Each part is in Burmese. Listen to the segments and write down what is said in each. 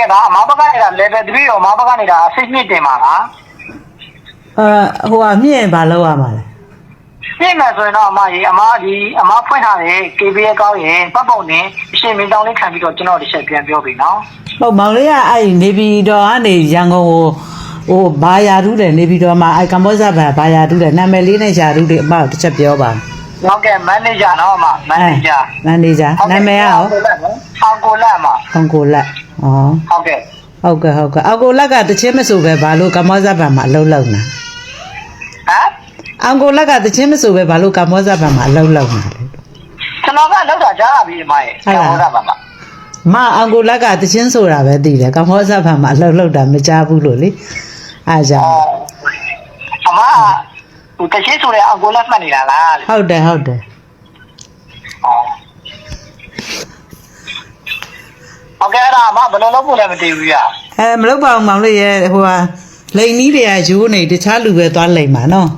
ကဲ့ပါအမဘက်ကနေဒါ level 3ရောအမဘက်ကနေဒါ6နှစ်တင်ပါလားအာဟိုကမြင့်ဘာလောက်ရမှာလဲပြင်မယ်ဆိုရင်တော့အမကြီးအမဒီအမဖွင့်ထားတဲ့ KBA ကောင်းရင်ပတ်ပုံနဲ့အရှင်မင်းတောင်းလေးခံပြီးတော့ကျွန်တော်ဒီချက်ပြန်ပြောပြီနော်ဟုတ်မောင်လေးကအဲ့ဒီနေပြည်တော်ကနေရန်ကုန်ကိုဟိုဘာယာထူးတယ်နေပြည်တော်မှာအဲ့ကမ္ဘောဇဘာဘာယာထူးတယ်နာမည်လေးနဲ့ယာထူးတယ်အမကိုတစ်ချက်ပြောပါဟုတ်ကဲ့ manager နော်အမ manager မန်နေဂျာနာမည်ကရောအောင်ကိုလက်အမဟောင်ကိုလက်ဩ ဟုတ်ကဲ့ဟုတ်ကဲ့ဟုတ်ကဲ့အောက်ကိုလက်ကတချင်းမဆိုပဲဘာလို့ကမ္ဘောဇဘာမှာအလုံးလုံးနာဟမ်အောင်ကိုလက်ကတချင်းမဆိုပဲဘာလို့ကမ္ဘောဇဘာမှာအလုံးလုံးနာလဲကျွန်တော်ကလောက်တာကြားရပြီအမရဲ့ဟုတ်တာပါမမအောင်ကိုလက်ကတချင်းဆိုတာပဲသိတယ်ကမ္ဘောဇဘာမှာအလုံးလုံးတာမကြားဘူးလို့လေအားကြောင့်အော်အမဟိုတရှိဆိုတဲ့အကိုလက်မှတ်နေတာလားဟုတ်တယ်ဟုတ်တယ် အော် ဟုတ်ကဲ့အဲ့ဒါအမဘယ်လိုလုပ်ဖို့လဲမသိဘူးရအဲမလုပ်ပါဘူးမောင်လေးရဲ့ဟိုဟာလိန်နီးတွေကရိုးနေတခြားလူပဲသွားလိန်ပါနော်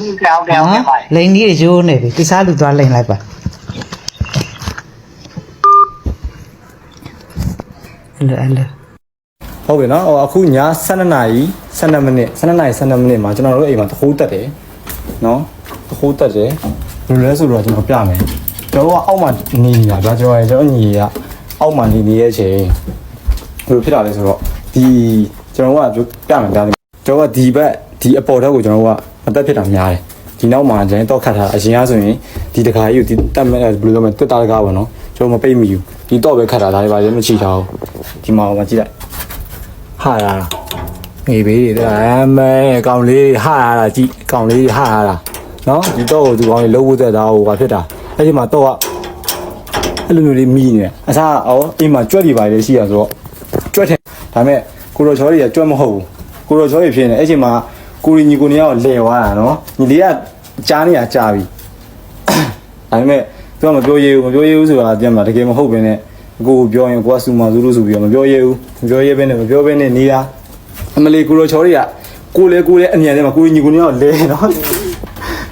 ဟုတ်ကဲ့ဟုတ်ကဲ့ဟုတ်ကဲ့ပါလိန်နီးတွေရိုးနေပြီတခြားလူသွားလိန်လိုက်ပါအဲ့လိုအဲ့လိုဟုတ်ပြီနော်ဟိုအခုည12နာရီ12မိနစ်12နာရီ12မိနစ်မှာကျွန်တော်တို့အိမ်မှာတခိုးတက်တယ်နော်တခိုးတက်တယ်ဘယ်လိုလဲဆိုတော့ကျွန်တော်ပြမယ်ကျွန်တော်ကအောက်မှာနေနေတာဗျာကျွန်တော်ရကျွန်တော်ညီက အောက်မှာနေနေတဲ့အချိန်ဘယ်လိုဖြစ်တာလဲဆိုတော့ဒီကျွန်တော်ကပြမယ်ဗျာကျွန်တော်ကဒီဘက်ဒီအပေါ်ထက်ကိုကျွန်တော်ကအသက်ဖြစ်တာများတယ်ဒီနောက်မှာကျန်တော့ခတ်ထားအရင်ကဆိုရင်ဒီတခါကြီးကိုဒီတက်မဲ့ဘယ်လိုလဲမတွတ်တာတကားပေါ့နော်ကျွန်တော်မပိတ်မိဘူးဒီတော့ပဲခတ်တာဒါတွေပါလည်းမချီထားဘူးဒီမှာဟိုမှာကြည့်လိုက်ဟာရတာငေဘေးတွေအမဲကောင်လေးတွေဟာရတာကြည့်ကောင်လေးတွေဟာရတာနော်ဒီတော့ကိုဒီကောင်လေးလှုပ်ဖို့သက်တာဟိုဘာဖြစ်တာအဲ့ဒီမှာတော့က အဲ့လိုမျိုးလေးမိနေတယ်အစားအော်အိမ်မှာကြွက်တွေပါလေရှိရဆိုတော့ကြွက်တယ်ဒါပေမဲ့ကိုရောချောတွေကကြွက်မဟုတ်ဘူးကိုရောချောတွေဖြစ်နေအဲ့ချိန်မှာကိုရီညီကိုနေရောက်လဲသွားတာနော်ညီလေးကကြားနေရကြာပြီဒါပေမဲ့သူကမပြောရဘူးမပြောရဘူးဆိုတာပြန်မှာတကယ်မဟုတ်ဘဲနဲ့ကိုကိုပြောရင်ကိုကစူမာဇူလို့ဆိုပြီးတော့မပြောရဘူးမပြောရဘဲနဲ့မပြောဘဲနဲ့နေတာအမလီကိုရောချောတွေကကိုလေကိုလေအမြန်ထဲမှာကိုရီညီကိုနေရောက်လဲနော်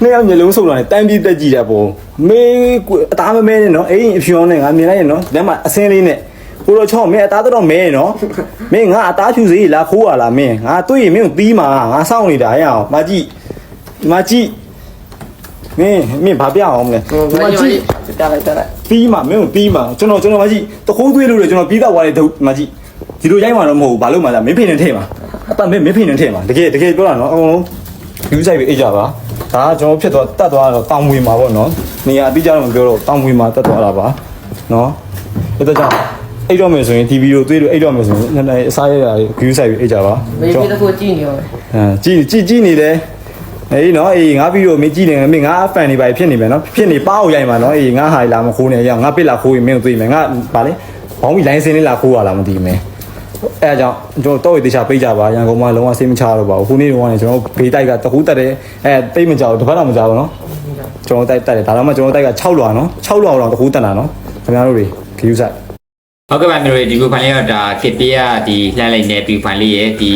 နှစ်ယောက်မျိုးလုံးစုံလာတယ်တန်းပြီးတက်ကြည့်တာပေါ့မေးကိုအသားမမဲနဲ့နော်အိမ်အဖြောင်းနဲ့ငါမြင်လိုက်ရင်နော်ဒီမှာအစင်းလေးနဲ့ကိုရောချောမင်းအသားတော့မဲနော်မင်းငါအသားဖြူစေးလားခိုးရလားမင်းငါတွေ့ရင်မင်းကိုတီးမှာငါစောင့်နေတာရအောင်မကြည့်ဒီမှာကြည့်မင်းမင်းဘာပြအောင်မလဲဒီမှာကြည့်တက်လိုက်တက်လိုက်ပြီးမှမင်းကိုပြီးမှကျွန်တော်ကျွန်တော်မကြည့်တခိုးသွေးလို့လေကျွန်တော်ပြီးတော့သွားတယ်ဒုမကြည့်ဒီလိုရိုက်မှတော့မဟုတ်ဘူးဘာလို့မှလဲမင်းဖိနေထဲမှာအပတ်မင်းမင်းဖိနေထဲမှာတကယ်တကယ်ပြောတာနော်အကုန်လုံးယူဆိုင်ပြီးအိတ်ကြပါ ဒါကကျွန်တော်ဖြစ်သွားတတ်သွားတော့တောင်မွေမှာပေါ့နော်နေရာအတိအကျတော့မပြောတော့တောင်မွေမှာတတ်သွားတာပါနော်အဲ့တော့ကြောင့်အိတ်တော့မယ်ဆိုရင်ဒီဗီဒီယိုသွေးလို့အိတ်တော့မယ်ဆိုရင်နည်းနည်းအစားရရယူဆိုင်ပြီးအိတ်ကြပါမေးပြီးတော့ကြည့်နေရောပဲအဲကြည့်ကြည့်ကြည့်နေတယ်အေးနော်အေးငါပြီးတော့မင်းကြည့်နေငါမင်းငါအဖန်နေပါဖြစ်နေမယ်နော်ဖြစ်နေပါအောင်ရိုက်မှာနော်အေးငါဟာလာမခိုးနေရအောင်ငါပစ်လာခိုးရင်မင်းကိုသိမယ်ငါဗာလေဘောင်းပြီးလိုင်းစင်းလေးလာခိုးရလားမသိဘူးမင်း အဲအကြောင်းကျွန်တော်တော့ရတေချာပေးကြပါရန်ကုန်မှာလုံးဝစိတ်မချတော့ပါဘူးခုနေ့တော့ကနေကျွန်တော်ဘေးတိုက်ကတခုတက်တယ်အဲတိတ်မကြောက်တစ်ပတ်တော့မကြောက်ဘူးနော်ကျွန်တော်တိုက်တက်တယ်ဒါတော့မှကျွန်တော်တိုက်က6လွာနော်6လွာတော့တခုတက်တာနော်ခင်ဗျားတို့တွေခယူဆိုင်ဟုတ်ကဲ့ပါမျိုးဒီ view file လေးတော့ဒါကစ်ပေးရဒီလှမ်းလိုက်တဲ့ view file လေးရဲ့ဒီ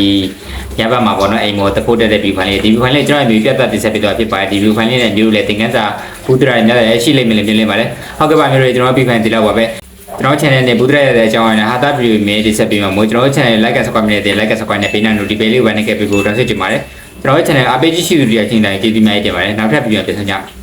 ရပါမှာပေါ့နော်အိမ်မောတဖို့တက်တဲ့ view file လေးဒီ view file လေးကျွန်တော်မျိုးပြတ်သက်တိဆက်ပြတော့ဖြစ်ပါတယ်ဒီ view file လေးနဲ့မျိုးလည်းသင်ခန်းစာဘူးတရာညလည်းရှိလိမ့်မယ်လို့မြင်လင်းပါတယ်ဟုတ်ကဲ့ပါမျိုးကျွန်တော် view file ဒီလောက်ပါပဲ ကျွန်တော် channel နဲ့ဘူးတရာရဲ့အကြောင်းအရာနဲ့ဟာတာ view မြေတိဆက်ပြီးမှာမို့ကျွန်တော် channel like and subscribe နဲ့ like and subscribe နဲ့ပေးနာ notification လေးဝင်နေခဲ့ပြီးကိုတော့ဆက်ကြည့်ပါတယ်ကျွန်တော် channel အပေးကြည့်ရှိသူတွေအချင်းတိုင်းကျေးဇူးများတင်ပါတယ်နောက်ထပ် video ပြန်ဆောင်ကြပါ